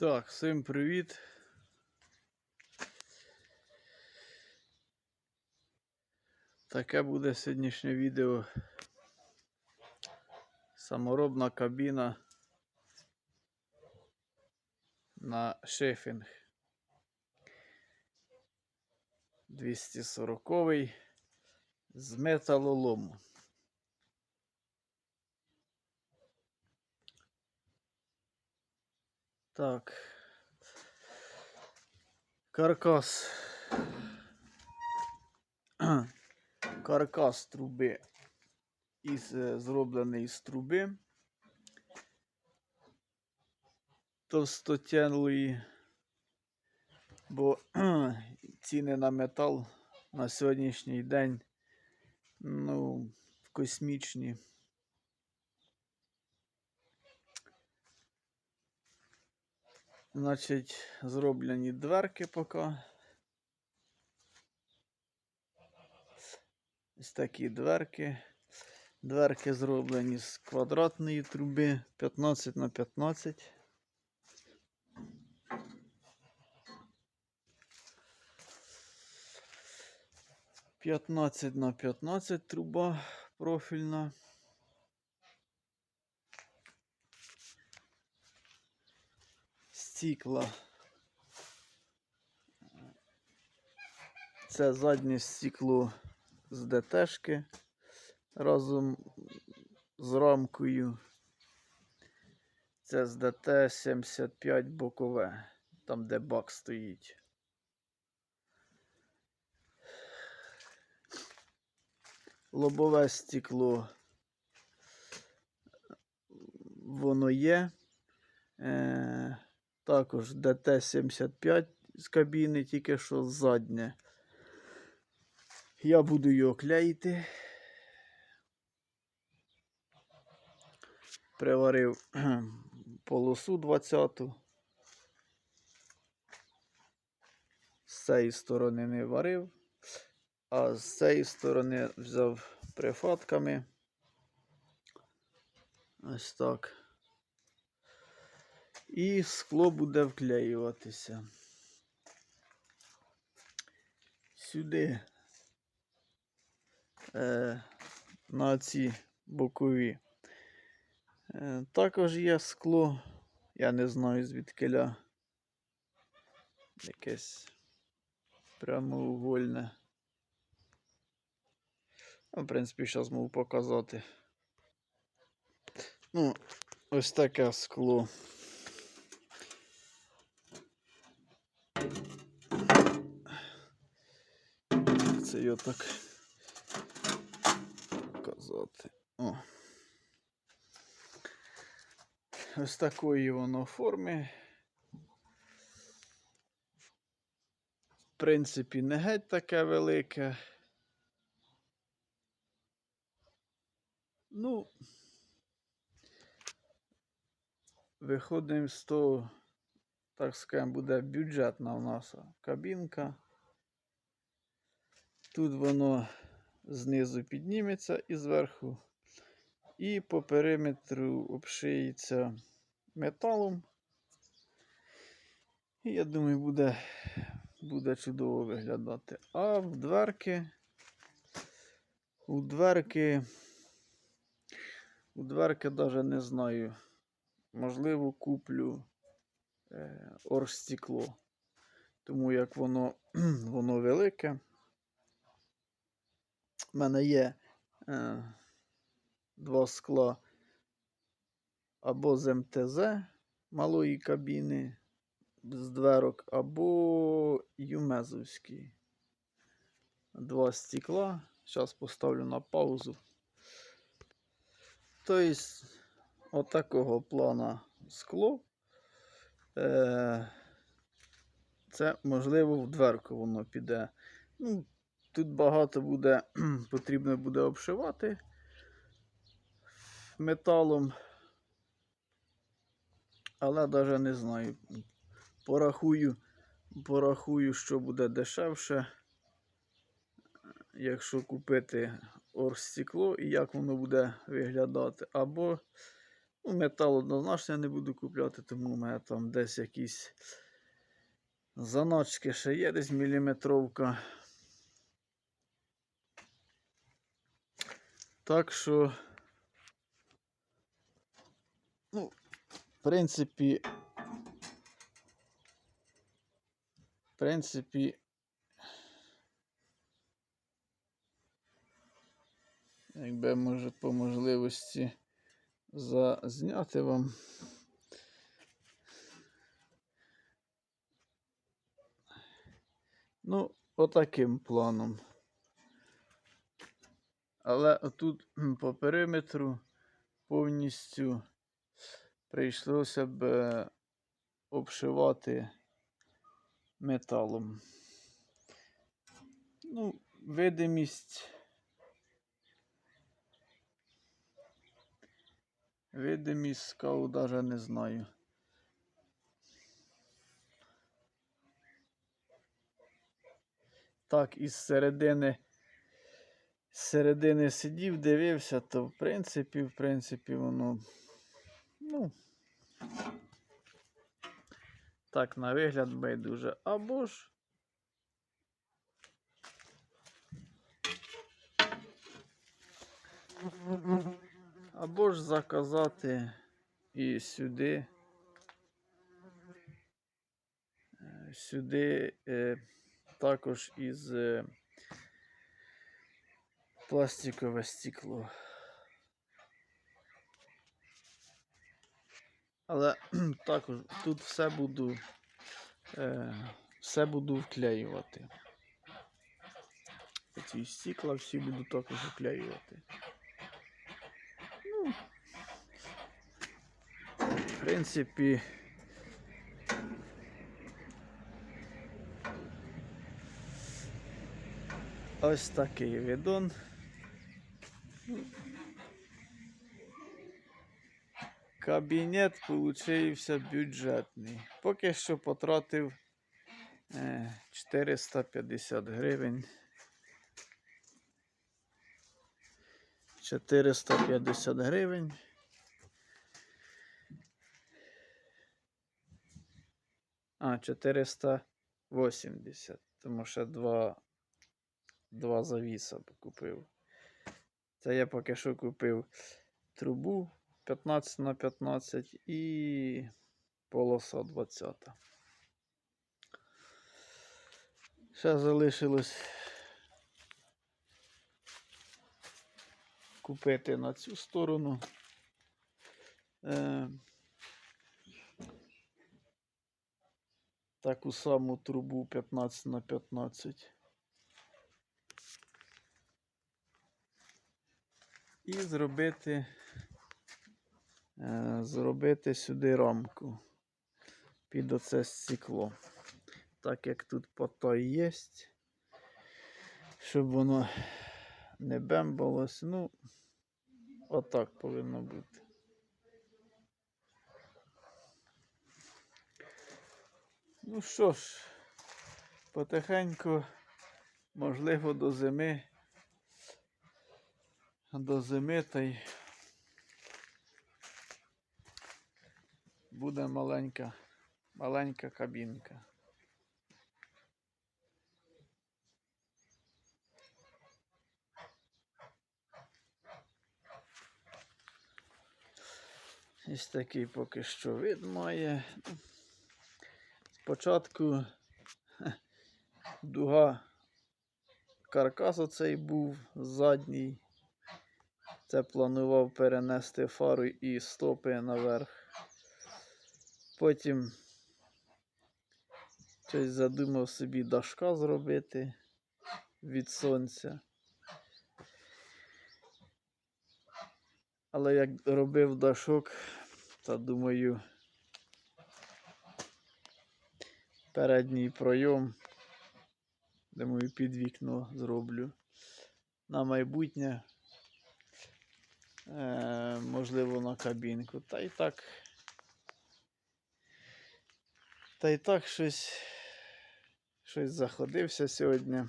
Так, всім привіт. Таке буде сьогоднішнє відео. Саморобна кабіна на шефінг. 240 з металолому. Так. Каркас. Каркас труби із, е, зроблений з труби товстотянлої, бо ціни на метал на сьогоднішній день ну, космічні. Значить, зроблені дверки поки. Ось такі дверки. Дверки зроблені з квадратної труби 15 на 15. П'ятнадцять на п'ятнадцять труба профільна. Стікла. Це заднє стекло з ДТшки разом з рамкою. Це з ДТ 75 бокове, там де бак стоїть. Лобове стекло воно є. Е, також ДТ-75 з кабіни, тільки що заднє. Я буду його клеїти. Приварив полосу 20-ту. З цієї сторони не варив, а з цієї сторони взяв прифатками. Ось так. І скло буде вклеюватися. Сюди е, на ці бокові. Е, також є скло, я не знаю звідкиля. Якесь прямоугольне. Ну, В принципі, зараз можу показати. Ну, ось таке скло. Це його так показати. О. Ось такої воно форми. В принципі, не геть таке велике. Ну, виходимо з того, так скажемо, буде бюджетна у нас кабінка. Тут воно знизу підніметься і зверху. І по периметру обшиється металом. І я думаю, буде, буде чудово виглядати. А в дверки, у дверки, у дверки навіть не знаю. Можливо, куплю е, оргстекло. Тому як воно, воно велике. У мене є е, два скла або з МТЗ малої кабіни з дверок, або Юмезовський. Два стекла. Зараз поставлю на паузу. Тобто, отакого плана скло. Е, Це можливо в дверку воно піде. Ну, Тут багато буде, потрібно буде обшивати металом. Але навіть не знаю. Порахую, порахую, що буде дешевше, якщо купити оргстекло і як воно буде виглядати. Або Ну, метал однозначно я не буду купляти, тому у мене там десь якісь заначки ще є, десь міліметровка. Так що, ну, в принципі, в принципі, якби може по можливості зазняти вам. Ну, отаким планом. Але тут по периметру повністю прийшлося б е, обшивати металом. Ну, видимість. Видимість скалу даже не знаю. Так, із середини, середини сидів, дивився, то в принципі, в принципі, воно, ну, так, на вигляд байдуже. Або ж. Або ж заказати і сюди. е, Сюди е, також із е, пластикове стекло. Але також тут все буду, е, все буду вклеювати. Ці стекла всі буду також вклеювати. Ну, в принципі, ось такий видон. Кабінет получився бюджетний. Поки що потратив е, 450 гривень. 450 гривень. А, 480. Тому що два, два завіса купив. Це я поки що купив трубу 15 на 15 і полоса 20. Ще залишилось купити на цю сторону. Е, таку саму трубу 15 на 15. І зробити, е, зробити сюди рамку під оце стекло. Так як тут потай є, щоб воно не бембалось. Ну, отак повинно бути. Ну що ж, потихеньку, можливо, до зими. До зими та й буде маленька, маленька кабінка. Ось такий поки що вид має. Спочатку дуга каркас оцей був задній. Це планував перенести фару і стопи наверх. Потім щось задумав собі дашка зробити від сонця. Але як робив дашок, то думаю, передній пройом, думаю, під вікно зроблю. На майбутнє, можливо, на кабінку. Та й так. Та й так щось, щось заходився сьогодні.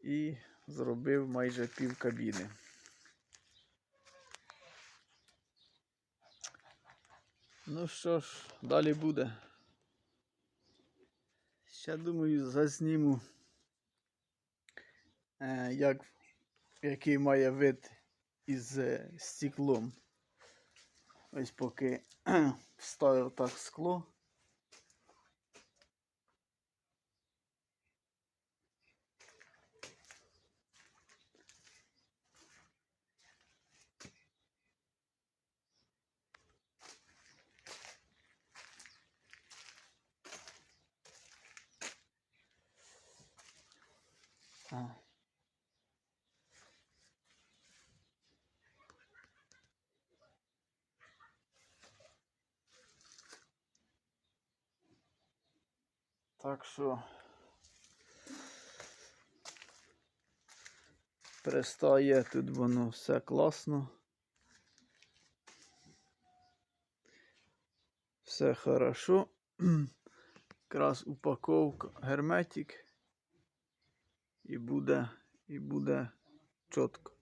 І зробив майже пів кабіни. Ну що ж, далі буде. Ще думаю, зазніму, е, як, який має вид із е, стеклом. Ось поки вставив так скло. Так що пристає тут воно все класно. Все хорошо. Якраз упаковка герметик. І буде, і буде чітко.